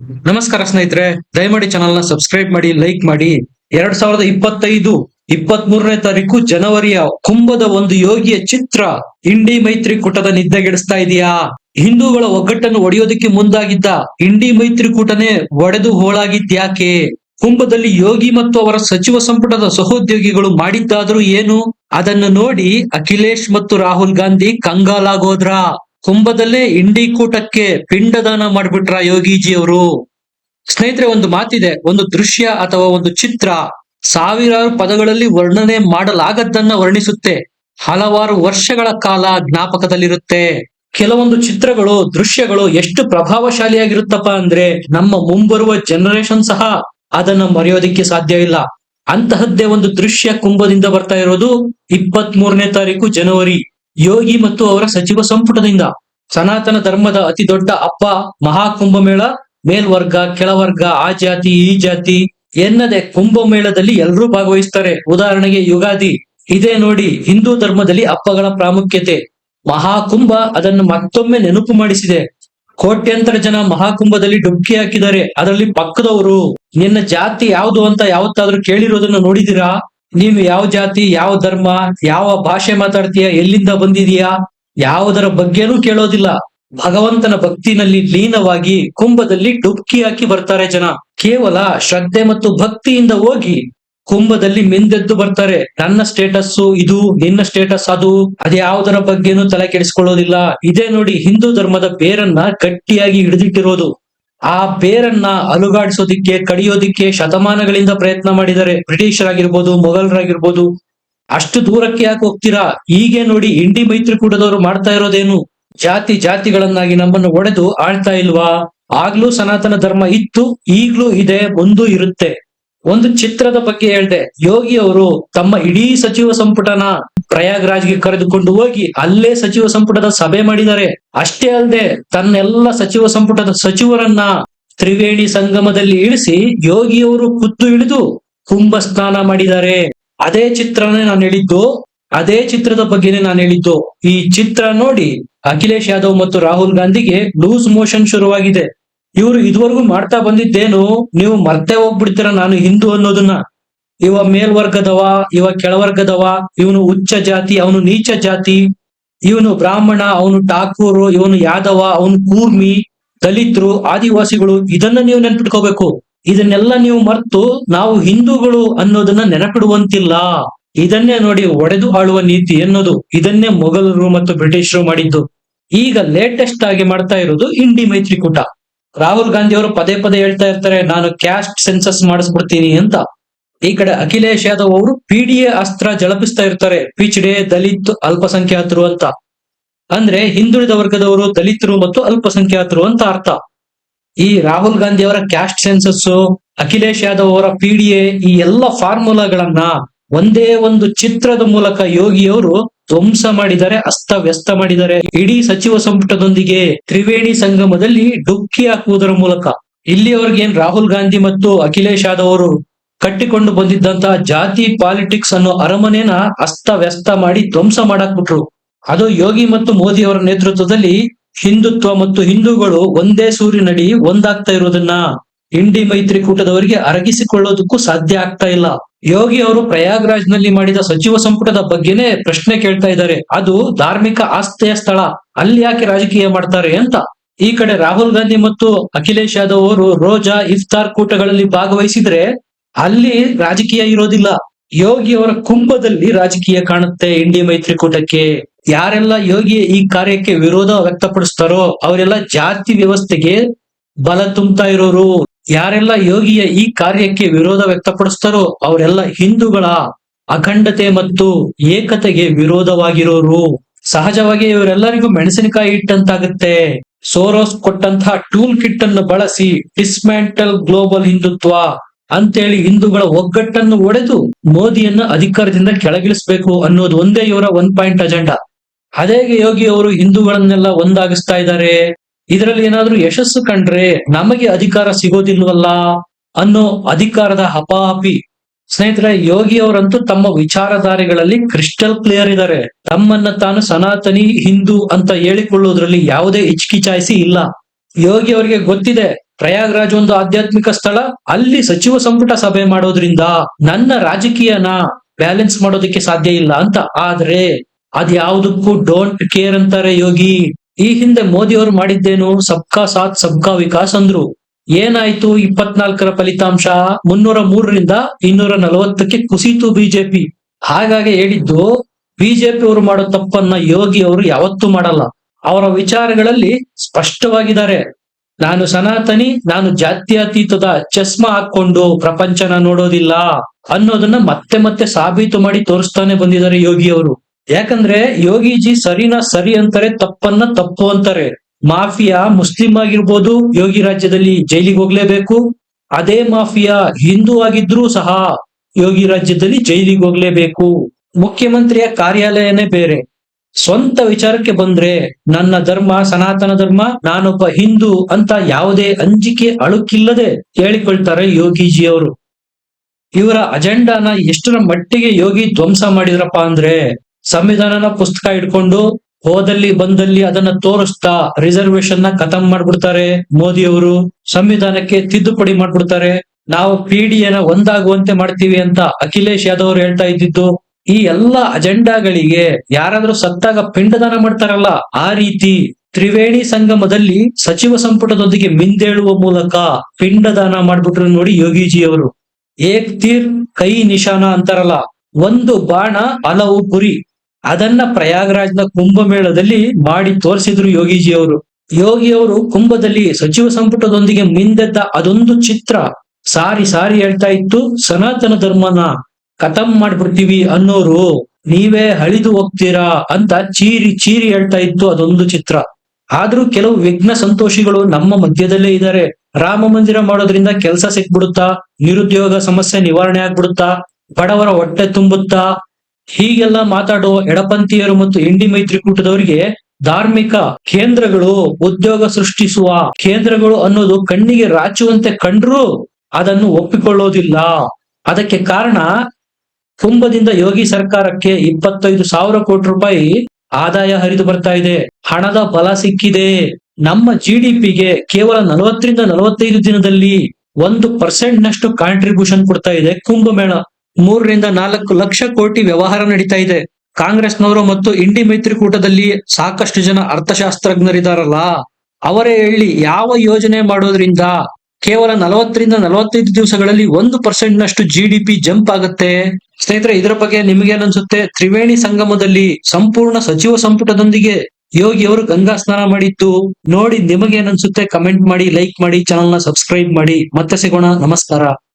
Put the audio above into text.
ನಮಸ್ಕಾರ ಸ್ನೇಹಿತರೆ, ದಯಮಾಡಿ ಚಾನಲ್ನ ಸಬ್ಸ್ಕ್ರೈಬ್ ಮಾಡಿ ಲೈಕ್ ಮಾಡಿ. ಎರಡ್ ಸಾವಿರದ ಇಪ್ಪತ್ತೈದು ಇಪ್ಪತ್ತ್ ಮೂರನೇ ತಾರೀಕು ಜನವರಿಯ ಕುಂಭದ ಒಂದು ಯೋಗಿಯ ಚಿತ್ರ ಇಂಡಿ ಮೈತ್ರಿಕೂಟದ ನಿದ್ದೆಗೆಡಿಸ್ತಾ ಇದೆಯಾ? ಹಿಂದೂಗಳ ಒಗ್ಗಟ್ಟನ್ನು ಒಡೆಯೋದಕ್ಕೆ ಮುಂದಾಗಿದ್ದ ಇಂಡಿ ಮೈತ್ರಿಕೂಟನೇ ಒಡೆದು ಹೋಳಾಗಿದ್ಯಾಕೆ ಕುಂಭದಲ್ಲಿ ಯೋಗಿ ಮತ್ತು ಅವರ ಸಚಿವ ಸಂಪುಟದ ಸಹೋದ್ಯೋಗಿಗಳು ಮಾಡಿದ್ದಾದ್ರೂ ಏನು? ಅದನ್ನು ನೋಡಿ ಅಖಿಲೇಶ್ ಮತ್ತು ರಾಹುಲ್ ಗಾಂಧಿ ಕಂಗಾಲಾಗೋದ್ರ? ಕುಂಭದಲ್ಲೇ ಇಂಡಿ ಕೂಟಕ್ಕೆ ಪಿಂಡದಾನ ಮಾಡಿಬಿಟ್ರ ಯೋಗೀಜಿ ಅವರು ಸ್ನೇಹಿತರೆ, ಒಂದು ಮಾತಿದೆ, ಒಂದು ದೃಶ್ಯ ಅಥವಾ ಒಂದು ಚಿತ್ರ ಸಾವಿರಾರು ಪದಗಳಲ್ಲಿ ವರ್ಣನೆ ಮಾಡಲಾಗದ್ದನ್ನ ವರ್ಣಿಸುತ್ತೆ. ಹಲವಾರು ವರ್ಷಗಳ ಕಾಲ ಜ್ಞಾಪಕದಲ್ಲಿರುತ್ತೆ. ಕೆಲವೊಂದು ಚಿತ್ರಗಳು, ದೃಶ್ಯಗಳು ಎಷ್ಟು ಪ್ರಭಾವಶಾಲಿಯಾಗಿರುತ್ತಪ್ಪ ಅಂದ್ರೆ ನಮ್ಮ ಮುಂಬರುವ ಜನರೇಷನ್ ಸಹ ಅದನ್ನ ಮರೆಯೋದಿಕ್ಕೆ ಸಾಧ್ಯ ಇಲ್ಲ. ಅಂತಹದ್ದೇ ಒಂದು ದೃಶ್ಯ ಕುಂಭದಿಂದ ಬರ್ತಾ ಇರೋದು ಇಪ್ಪತ್ತ್ ಮೂರನೇ ತಾರೀಕು ಜನವರಿ. ಯೋಗಿ ಮತ್ತು ಅವರ ಸಚಿವ ಸಂಪುಟದಿಂದ ಸನಾತನ ಧರ್ಮದ ಅತಿ ದೊಡ್ಡ ಹಬ್ಬ ಮಹಾಕುಂಭಮೇಳ, ಮೇಲ್ವರ್ಗ, ಕೆಳವರ್ಗ, ಆ ಜಾತಿ, ಈ ಜಾತಿ ಎನ್ನದೆ ಕುಂಭಮೇಳದಲ್ಲಿ ಎಲ್ಲರೂ ಭಾಗವಹಿಸ್ತಾರೆ. ಉದಾಹರಣೆಗೆ ಯುಗಾದಿ. ಇದೇ ನೋಡಿ ಹಿಂದೂ ಧರ್ಮದಲ್ಲಿ ಅಪ್ಪಗಳ ಪ್ರಾಮುಖ್ಯತೆ. ಮಹಾಕುಂಭ ಅದನ್ನು ಮತ್ತೊಮ್ಮೆ ನೆನಪು ಮಾಡಿಸಿದೆ. ಕೋಟ್ಯಂತರ ಜನ ಮಹಾಕುಂಭದಲ್ಲಿ ಡುಬ್ಕಿ ಹಾಕಿದ್ದಾರೆ. ಅದರಲ್ಲಿ ಪಕ್ಕದವರು. ನಿನ್ನ ಜಾತಿ ಯಾವುದು ಅಂತ ಯಾವತ್ತಾದ್ರೂ ಕೇಳಿರೋದನ್ನ ನೋಡಿದೀರಾ ನೀವು ಯಾವ ಜಾತಿ, ಯಾವ ಧರ್ಮ, ಯಾವ ಭಾಷೆ ಮಾತಾಡ್ತೀಯ, ಎಲ್ಲಿಂದ ಬಂದಿದೀಯಾ, ಯಾವುದರ ಬಗ್ಗೆನೂ ಕೇಳೋದಿಲ್ಲ. ಭಗವಂತನ ಭಕ್ತಿನಲ್ಲಿ ಲೀನವಾಗಿ ಕುಂಭದಲ್ಲಿ ಡುಬ್ಕಿ ಹಾಕಿ ಬರ್ತಾರೆ ಜನ. ಕೇವಲ ಶ್ರದ್ಧೆ ಮತ್ತು ಭಕ್ತಿಯಿಂದ ಹೋಗಿ ಕುಂಭದಲ್ಲಿ ಮಿಂದೆದ್ದು ಬರ್ತಾರೆ. ನನ್ನ ಸ್ಟೇಟಸ್ ಇದು, ನಿನ್ನ ಸ್ಟೇಟಸ್ ಅದು ಅದ್ಯಾವುದರ ಬಗ್ಗೆನೂ ತಲೆ ಕೆಡಿಸ್ಕೊಳ್ಳೋದಿಲ್ಲ. ಇದೇ ನೋಡಿ ಹಿಂದೂ ಧರ್ಮದ ಬೇರನ್ನ ಗಟ್ಟಿಯಾಗಿ ಹಿಡಿದಿಟ್ಟಿರೋದು. ಆ ಬೇರನ್ನ ಅಲುಗಾಡಿಸೋದಿಕ್ಕೆ, ಕಡಿಯೋದಿಕ್ಕೆ ಶತಮಾನಗಳಿಂದ ಪ್ರಯತ್ನ ಮಾಡಿದರೆ ಬ್ರಿಟಿಷರಾಗಿರ್ಬೋದು, ಮೊಘಲರಾಗಿರ್ಬೋದು, ಅಷ್ಟು ದೂರಕ್ಕೆ ಯಾಕೆ ಹೋಗ್ತೀರಾ? ಹೀಗೆ ನೋಡಿ ಇಂಡಿ ಮೈತ್ರಿಕೂಟದವರು ಮಾಡ್ತಾ ಇರೋದೇನು? ಜಾತಿ ಜಾತಿಗಳನ್ನಾಗಿ ನಮ್ಮನ್ನು ಒಡೆದು ಆಳ್ತಾ ಇಲ್ವಾ? ಆಗ್ಲೂ ಸನಾತನ ಧರ್ಮ ಇತ್ತು, ಈಗ್ಲೂ ಇದೆ, ಮುಂದೂ ಇರುತ್ತೆ. ಒಂದು ಚಿತ್ರದ ಬಗ್ಗೆ ಹೇಳ್ದೆ. ಯೋಗಿ ಅವರು ತಮ್ಮ ಇಡೀ ಸಚಿವ ಸಂಪುಟನ ಪ್ರಯಾಗ್ರಾಜ್ಗೆ ಕರೆದುಕೊಂಡು ಹೋಗಿ ಅಲ್ಲೇ ಸಚಿವ ಸಂಪುಟದ ಸಭೆ ಮಾಡಿದ್ದಾರೆ. ಅಷ್ಟೇ ಅಲ್ಲದೆ ತನ್ನೆಲ್ಲ ಸಚಿವ ಸಂಪುಟದ ಸಚಿವರನ್ನ ತ್ರಿವೇಣಿ ಸಂಗಮದಲ್ಲಿ ಇಳಿಸಿ ಯೋಗಿಯವರು ಖುದ್ದು ಇಳಿದು ಕುಂಭ ಸ್ನಾನ ಮಾಡಿದ್ದಾರೆ. ಅದೇ ಚಿತ್ರನೇ ನಾನು ಹೇಳಿದ್ದು, ಅದೇ ಚಿತ್ರದ ಬಗ್ಗೆನೇ ನಾನು ಹೇಳಿದ್ದು. ಈ ಚಿತ್ರ ನೋಡಿ ಅಖಿಲೇಶ್ ಯಾದವ್ ಮತ್ತು ರಾಹುಲ್ ಗಾಂಧಿಗೆ ಲೂಸ್ ಮೋಷನ್ ಶುರುವಾಗಿದೆ. ಇವರು ಇದುವರೆಗೂ ಮಾಡ್ತಾ ಬಂದಿದ್ದೇನು, ನೀವು ಮರ್ತೇ ಹೋಗ್ಬಿಡ್ತೀರ ನಾನು ಹಿಂದೂ ಅನ್ನೋದನ್ನ. ಇವ ಮೇಲ್ವರ್ಗದವ, ಇವ ಕೆಳವರ್ಗದವ, ಇವನು ಉಚ್ಚ ಜಾತಿ, ಅವನು ನೀಚ ಜಾತಿ, ಇವನು ಬ್ರಾಹ್ಮಣ, ಅವನು ಠಾಕೂರು, ಇವನು ಯಾದವ, ಅವನು ಕೂರ್ಮಿ, ದಲಿತರು, ಆದಿವಾಸಿಗಳು, ಇದನ್ನ ನೀವು ನೆನ್ಪಿಟ್ಕೋಬೇಕು. ಇದನ್ನೆಲ್ಲ ನೀವು ಮರ್ತು ನಾವು ಹಿಂದೂಗಳು ಅನ್ನೋದನ್ನ ನೆನಪಿಡುವಂತಿಲ್ಲ. ಇದನ್ನೇ ನೋಡಿ ಒಡೆದು ಆಳುವ ನೀತಿ ಎನ್ನೋದು ಇದನ್ನೇ ಮೊಘಲರು ಮತ್ತು ಬ್ರಿಟಿಷರು ಮಾಡಿದ್ದು. ಈಗ ಲೇಟೆಸ್ಟ್ ಆಗಿ ಮಾಡ್ತಾ ಇರೋದು ಇಂಡಿ ಮೈತ್ರಿಕೂಟ. ರಾಹುಲ್ ಗಾಂಧಿ ಅವರು ಪದೇ ಪದೇ ಹೇಳ್ತಾ ಇರ್ತಾರೆ, ನಾನು ಕ್ಯಾಸ್ಟ್ ಸೆನ್ಸಸ್ ಮಾಡಿಸ್ಬಿಡ್ತೀನಿ ಅಂತ. ಈ ಕಡೆ ಅಖಿಲೇಶ್ ಯಾದವ್ ಅವರು ಪಿಡಿಎ ಅಸ್ತ್ರ ಜಳಪಿಸ್ತಾ ಇರ್ತಾರೆ ಪಿಚ್ಡೆ ದಲಿತ್ ಅಲ್ಪಸಂಖ್ಯಾತರು ಅಂತ. ಅಂದ್ರೆ ಹಿಂದುಳಿದ ವರ್ಗದವರು ದಲಿತರು ಮತ್ತು ಅಲ್ಪಸಂಖ್ಯಾತರು ಅಂತ ಅರ್ಥ. ಈ ರಾಹುಲ್ ಗಾಂಧಿ ಅವರ ಕ್ಯಾಸ್ಟ್ ಸೆನ್ಸಸ್ ಅಖಿಲೇಶ್ ಯಾದವ್ ಅವರ ಪಿಡಿಎ ಈ ಎಲ್ಲ ಫಾರ್ಮುಲಾಗಳನ್ನ ಒಂದೇ ಒಂದು ಚಿತ್ರದ ಮೂಲಕ ಯೋಗಿಯವರು ಧ್ವಂಸ ಮಾಡಿದ್ದಾರೆ ಅಸ್ತವ್ಯಸ್ತ ಮಾಡಿದ್ದಾರೆ ಇಡೀ ಸಚಿವ ಸಂಪುಟದೊಂದಿಗೆ ತ್ರಿವೇಣಿ ಸಂಗಮದಲ್ಲಿ ಡುಕ್ಕಿ ಹಾಕುವುದರ ಮೂಲಕ ಇಲ್ಲಿಯವರೆಗೆ ಏನ್ ರಾಹುಲ್ ಗಾಂಧಿ ಮತ್ತು ಅಖಿಲೇಶ್ ಯಾದವ್ ಅವರು ಕಟ್ಟಿಕೊಂಡು ಬಂದಿದ್ದಂತಹ ಜಾತಿ ಪಾಲಿಟಿಕ್ಸ್ ಅನ್ನೋ ಅರಮನೆನ ಅಸ್ತವ್ಯಸ್ತ ಮಾಡಿ ಧ್ವಂಸ ಮಾಡಾಕ್ಬಿಟ್ರು. ಅದು ಯೋಗಿ ಮತ್ತು ಮೋದಿ ಅವರ ನೇತೃತ್ವದಲ್ಲಿ ಹಿಂದುತ್ವ ಮತ್ತು ಹಿಂದೂಗಳು ಒಂದೇ ಸೂರಿನಡಿ ಒಂದಾಗ್ತಾ ಇರೋದನ್ನ ಇಂಡಿ ಮೈತ್ರಿಕೂಟದವರಿಗೆ ಅರಗಿಸಿಕೊಳ್ಳೋದಕ್ಕೂ ಸಾಧ್ಯ ಆಗ್ತಾ ಇಲ್ಲ. ಯೋಗಿ ಅವರು ಪ್ರಯಾಗ್ರಾಜ್ನಲ್ಲಿ ಮಾಡಿದ ಸಚಿವ ಸಂಪುಟದ ಬಗ್ಗೆನೇ ಪ್ರಶ್ನೆ ಕೇಳ್ತಾ ಇದ್ದಾರೆ. ಅದು ಧಾರ್ಮಿಕ ಆಸ್ಥೆಯ ಸ್ಥಳ, ಅಲ್ಲಿ ಯಾಕೆ ರಾಜಕೀಯ ಮಾಡ್ತಾರೆ ಅಂತ. ಈ ಕಡೆ ರಾಹುಲ್ ಗಾಂಧಿ ಮತ್ತು ಅಖಿಲೇಶ್ ಯಾದವ್ ಅವರು ರೋಜಾ, ಇಫ್ತಾರ್ ಕೂಟಗಳಲ್ಲಿ ಭಾಗವಹಿಸಿದ್ರೆ ಅಲ್ಲಿ ರಾಜಕೀಯ ಇರೋದಿಲ್ಲ. ಯೋಗಿ ಅವರ ಕುಂಭದಲ್ಲಿ ರಾಜಕೀಯ ಕಾಣುತ್ತೆ ಇಂಡಿ ಮೈತ್ರಿಕೂಟಕ್ಕೆ. ಯಾರೆಲ್ಲ ಯೋಗಿ ಈ ಕಾರ್ಯಕ್ಕೆ ವಿರೋಧ ವ್ಯಕ್ತಪಡಿಸ್ತಾರೋ ಅವರೆಲ್ಲ ಜಾತಿ ವ್ಯವಸ್ಥೆಗೆ ಬಲ ತುಂಬ್ತಾ ಇರೋರು. ಯಾರೆಲ್ಲ ಯೋಗಿಯ ಈ ಕಾರ್ಯಕ್ಕೆ ವಿರೋಧ ವ್ಯಕ್ತಪಡಿಸ್ತಾರೋ ಅವರೆಲ್ಲ ಹಿಂದೂಗಳ ಅಖಂಡತೆ ಮತ್ತು ಏಕತೆಗೆ ವಿರೋಧವಾಗಿರೋರು. ಸಹಜವಾಗಿ ಇವರೆಲ್ಲರಿಗೂ ಮೆಣಸಿನಕಾಯಿ ಇಟ್ಟಂತಾಗುತ್ತೆ ಸೋರೋಸ್ ಕೊಟ್ಟಂತಹ ಟೂಲ್ ಕಿಟ್ ಅನ್ನು ಬಳಸಿ ಡಿಸ್ಮ್ಯಾಂಟಲ್ ಗ್ಲೋಬಲ್ ಹಿಂದುತ್ವ ಅಂತೇಳಿ ಹಿಂದೂಗಳ ಒಗ್ಗಟ್ಟನ್ನು ಒಡೆದು ಮೋದಿಯನ್ನ ಅಧಿಕಾರದಿಂದ ಕೆಳಗಿಳಿಸಬೇಕು ಅನ್ನೋದು ಒಂದೇ ಇವರ ಒನ್ ಪಾಯಿಂಟ್ ಅಜೆಂಡಾ ಅದೇಗೆ ಯೋಗಿ ಅವರು ಹಿಂದೂಗಳನ್ನೆಲ್ಲ ಒಂದಾಗಿಸ್ತಾ ಇದ್ದಾರೆ. ಇದರಲ್ಲಿ ಏನಾದ್ರೂ ಯಶಸ್ಸು ಕಂಡ್ರೆ ನಮಗೆ ಅಧಿಕಾರ ಸಿಗೋದಿಲ್ವಲ್ಲ ಅನ್ನೋ ಅಧಿಕಾರದ ಹಪಾಹಪಿ ಸ್ನೇಹಿತರೆ, ಯೋಗಿ ಅವರಂತೂ ತಮ್ಮ ವಿಚಾರಧಾರೆಗಳಲ್ಲಿ ಕ್ರಿಸ್ಟಲ್ ಕ್ಲಿಯರ್ ಇದ್ದಾರೆ. ತಮ್ಮನ್ನ ತಾನು ಸನಾತನಿ ಹಿಂದೂ ಅಂತ ಹೇಳಿಕೊಳ್ಳುವುದರಲ್ಲಿ ಯಾವುದೇ ಹಿಚ್ಕಿಚಾಯಿಸಿ ಇಲ್ಲ. ಯೋಗಿ ಅವರಿಗೆ ಗೊತ್ತಿದೆ, ಪ್ರಯಾಗ್ರಾಜ್ ಒಂದು ಆಧ್ಯಾತ್ಮಿಕ ಸ್ಥಳ, ಅಲ್ಲಿ ಸಚಿವ ಸಂಪುಟ ಸಭೆ ಮಾಡೋದ್ರಿಂದ ನನ್ನ ರಾಜಕೀಯನ ಬ್ಯಾಲೆನ್ಸ್ ಮಾಡೋದಕ್ಕೆ ಸಾಧ್ಯ ಇಲ್ಲ ಅಂತ. ಆದ್ರೆ ಅದ್ಯಾವುದಕ್ಕೂ ಡೋಂಟ್ ಕೇರ್ ಅಂತಾರೆ ಯೋಗಿ. ಈ ಹಿಂದೆ ಮೋದಿ ಅವರು ಮಾಡಿದ್ದೇನು? ಸಬ್ಕಾ ಸಾಥ್, ಸಬ್ಕಾ ವಿಕಾಸ್ ಅಂದ್ರು. ಏನಾಯ್ತು ಇಪ್ಪತ್ನಾಲ್ಕರ ಫಲಿತಾಂಶ? ಮುನ್ನೂರ ಮೂರರಿಂದ ಇನ್ನೂರ ನಲವತ್ತಕ್ಕೆ ಕುಸಿತು ಬಿಜೆಪಿ. ಹಾಗಾಗಿ ಹೇಳಿದ್ದು, ಬಿಜೆಪಿ ಅವರು ಮಾಡೋ ತಪ್ಪನ್ನ ಯೋಗಿ ಅವರು ಯಾವತ್ತೂ ಮಾಡಲ್ಲ. ಅವರ ವಿಚಾರಗಳಲ್ಲಿ ಸ್ಪಷ್ಟವಾಗಿದ್ದಾರೆ. ನಾನು ಸನಾತನಿ, ನಾನು ಜಾತ್ಯತೀತದ ಚಸ್ಮ ಹಾಕೊಂಡು ಪ್ರಪಂಚನ ನೋಡೋದಿಲ್ಲ ಅನ್ನೋದನ್ನ ಮತ್ತೆ ಮತ್ತೆ ಸಾಬೀತು ಮಾಡಿ ತೋರಿಸ್ತಾನೆ ಬಂದಿದ್ದಾರೆ ಯೋಗಿ ಅವರು. ಯಾಕಂದ್ರೆ ಯೋಗಿಜಿ ಸರಿನ ಸರಿ ಅಂತಾರೆ, ತಪ್ಪನ್ನ ತಪ್ಪು ಅಂತಾರೆ. ಮಾಫಿಯಾ ಮುಸ್ಲಿಂ ಆಗಿರ್ಬೋದು, ಯೋಗಿ ರಾಜ್ಯದಲ್ಲಿ ಜೈಲಿಗೆ ಹೋಗ್ಲೇಬೇಕು. ಅದೇ ಮಾಫಿಯಾ ಹಿಂದೂ ಆಗಿದ್ರೂ ಸಹ ಯೋಗಿ ರಾಜ್ಯದಲ್ಲಿ ಜೈಲಿಗೆ ಹೋಗ್ಲೇಬೇಕು. ಮುಖ್ಯಮಂತ್ರಿಯ ಕಾರ್ಯಾಲಯನೇ ಬೇರೆ. ಸ್ವಂತ ವಿಚಾರಕ್ಕೆ ಬಂದ್ರೆ, ನನ್ನ ಧರ್ಮ, ಸನಾತನ ಧರ್ಮ, ನಾನೊಬ್ಬ ಹಿಂದೂ ಅಂತ ಯಾವುದೇ ಅಂಜಿಕೆ ಅಳುಕಿಲ್ಲದೆ ಹೇಳಿಕೊಳ್ತಾರೆ ಯೋಗಿಜಿ ಅವರು ಇವರ ಅಜೆಂಡಾನ ಎಷ್ಟರ ಮಟ್ಟಿಗೆ ಯೋಗಿ ಧ್ವಂಸ ಮಾಡಿದ್ರಪ್ಪ ಅಂದ್ರೆ ಸಂವಿಧಾನನ ಪುಸ್ತಕ ಇಟ್ಕೊಂಡು ಹೋದಲ್ಲಿ ಬಂದಲ್ಲಿ ಅದನ್ನ ತೋರಿಸ್ತಾ ರಿಸರ್ವೇಶನ್ನ ಖತಮ್ ಮಾಡ್ಬಿಡ್ತಾರೆ ಮೋದಿ ಅವರು ಸಂವಿಧಾನಕ್ಕೆ ತಿದ್ದುಪಡಿ ಮಾಡ್ಬಿಡ್ತಾರೆ. ನಾವು ಪಿಡಿಎನ ಒಂದಾಗುವಂತೆ ಮಾಡ್ತೀವಿ ಅಂತ ಅಖಿಲೇಶ್ ಯಾದವ್ ಅವರು ಹೇಳ್ತಾ ಇದ್ದಿದ್ದು, ಈ ಎಲ್ಲಾ ಅಜೆಂಡಾಗಳಿಗೆ ಯಾರಾದ್ರೂ ಸತ್ತಾಗ ಪಿಂಡದಾನ ಮಾಡ್ತಾರಲ್ಲ, ಆ ರೀತಿ ತ್ರಿವೇಣಿ ಸಂಗಮದಲ್ಲಿ ಸಚಿವ ಸಂಪುಟದೊಂದಿಗೆ ಮಿಂದೇಳುವ ಮೂಲಕ ಪಿಂಡದಾನ ಮಾಡ್ಬಿಟ್ರು ನೋಡಿ ಯೋಗಿಜಿ ಅವರು. ಏಕ್ ತೀರ್ ಕೈ ನಿಶಾನ ಅಂತಾರಲ್ಲ, ಒಂದು ಬಾಣ ಹಲವು ಗುರಿ ಅದನ್ನ ಪ್ರಯಾಗ್ರಾಜ್ನ ಕುಂಭಮೇಳದಲ್ಲಿ ಮಾಡಿ ತೋರಿಸಿದ್ರು ಯೋಗಿಜಿ ಅವರು ಯೋಗಿ ಅವರು ಕುಂಭದಲ್ಲಿ ಸಚಿವ ಸಂಪುಟದೊಂದಿಗೆ ಮಿಂದೆದ್ದ ಅದೊಂದು ಚಿತ್ರ ಸಾರಿ ಸಾರಿ ಹೇಳ್ತಾ ಇತ್ತು, ಸನಾತನ ಧರ್ಮನ ಕಥಮ್ ಮಾಡ್ಬಿಡ್ತೀವಿ ಅನ್ನೋರು, ನೀವೇ ಹಳಿದು ಹೋಗ್ತೀರಾ ಅಂತ ಚೀರಿ ಚೀರಿ ಹೇಳ್ತಾ ಇತ್ತು ಅದೊಂದು ಚಿತ್ರ. ಆದ್ರೂ ಕೆಲವು ವಿಘ್ನ ಸಂತೋಷಿಗಳು ನಮ್ಮ ಮಧ್ಯದಲ್ಲೇ ಇದ್ದಾರೆ. ರಾಮ ಮಂದಿರ ಮಾಡೋದ್ರಿಂದ ಕೆಲಸ ಸಿಕ್ಬಿಡುತ್ತಾ, ನಿರುದ್ಯೋಗ ಸಮಸ್ಯೆ ನಿವಾರಣೆ ಆಗ್ಬಿಡುತ್ತಾ, ಬಡವರ ಹೊಟ್ಟೆ ತುಂಬುತ್ತಾ ಹೀಗೆಲ್ಲ ಮಾತಾಡುವ ಎಡಪಂಥೀಯರು ಮತ್ತು ಇಂಡಿ ಮೈತ್ರಿಕೂಟದವರಿಗೆ ಧಾರ್ಮಿಕ ಕೇಂದ್ರಗಳು ಉದ್ಯೋಗ ಸೃಷ್ಟಿಸುವ ಕೇಂದ್ರಗಳು ಅನ್ನೋದು ಕಣ್ಣಿಗೆ ರಾಚುವಂತೆ ಕಂಡ್ರೂ ಅದನ್ನು ಒಪ್ಪಿಕೊಳ್ಳೋದಿಲ್ಲ. ಅದಕ್ಕೆ ಕಾರಣ ಕುಂಭದಿಂದ ಯೋಗಿ ಸರ್ಕಾರಕ್ಕೆ ಇಪ್ಪತ್ತೈದು ಸಾವಿರ ಕೋಟಿ ರೂಪಾಯಿ ಆದಾಯ ಹರಿದು ಬರ್ತಾ ಇದೆ. ಹಣದ ಬಲ ಸಿಕ್ಕಿದೆ. ನಮ್ಮ ಜಿ ಡಿ ಪಿಗೆ ಕೇವಲ ನಲವತ್ತರಿಂದ ನಲವತ್ತೈದು ದಿನದಲ್ಲಿ ಒಂದು ಪರ್ಸೆಂಟ್ ನಷ್ಟು ಕಾಂಟ್ರಿಬ್ಯೂಷನ್ ಕೊಡ್ತಾ ಇದೆ ಕುಂಭಮೇಳ. ಮೂರರಿಂದ ನಾಲ್ಕು ಲಕ್ಷ ಕೋಟಿ ವ್ಯವಹಾರ ನಡೀತಾ ಇದೆ. ಕಾಂಗ್ರೆಸ್ನವರು ಮತ್ತು ಇಂಡಿ ಮೈತ್ರಿಕೂಟದಲ್ಲಿ ಸಾಕಷ್ಟು ಜನ ಅರ್ಥಶಾಸ್ತ್ರಜ್ಞರಿದಾರಲ್ಲ. ಅವರೇ ಹೇಳಿ ಯಾವ ಯೋಜನೆ ಮಾಡೋದ್ರಿಂದ ಕೇವಲ ನಲವತ್ತರಿಂದ ನಲವತ್ತೈದು ದಿವಸಗಳಲ್ಲಿ ಒಂದು ಪರ್ಸೆಂಟ್ ನಷ್ಟು ಜಿ ಡಿ ಪಿ ಜಂಪ್ ಆಗುತ್ತೆ? ಸ್ನೇಹಿತರೆ, ಇದರ ಬಗ್ಗೆ ನಿಮಗೇನನ್ಸುತ್ತೆ ತ್ರಿವೇಣಿ ಸಂಗಮದಲ್ಲಿ ಸಂಪೂರ್ಣ ಸಚಿವ ಸಂಪುಟದೊಂದಿಗೆ ಯೋಗಿ ಅವರು ಗಂಗಾ ಸ್ನಾನ ಮಾಡಿತ್ತು ನೋಡಿ ನಿಮಗೇನನ್ಸುತ್ತೆ ಕಮೆಂಟ್ ಮಾಡಿ, ಲೈಕ್ ಮಾಡಿ ಚಾನಲ್ನ ಸಬ್ಸ್ಕ್ರೈಬ್ ಮಾಡಿ. ಮತ್ತೆ ಸಿಗೋಣ. ನಮಸ್ಕಾರ.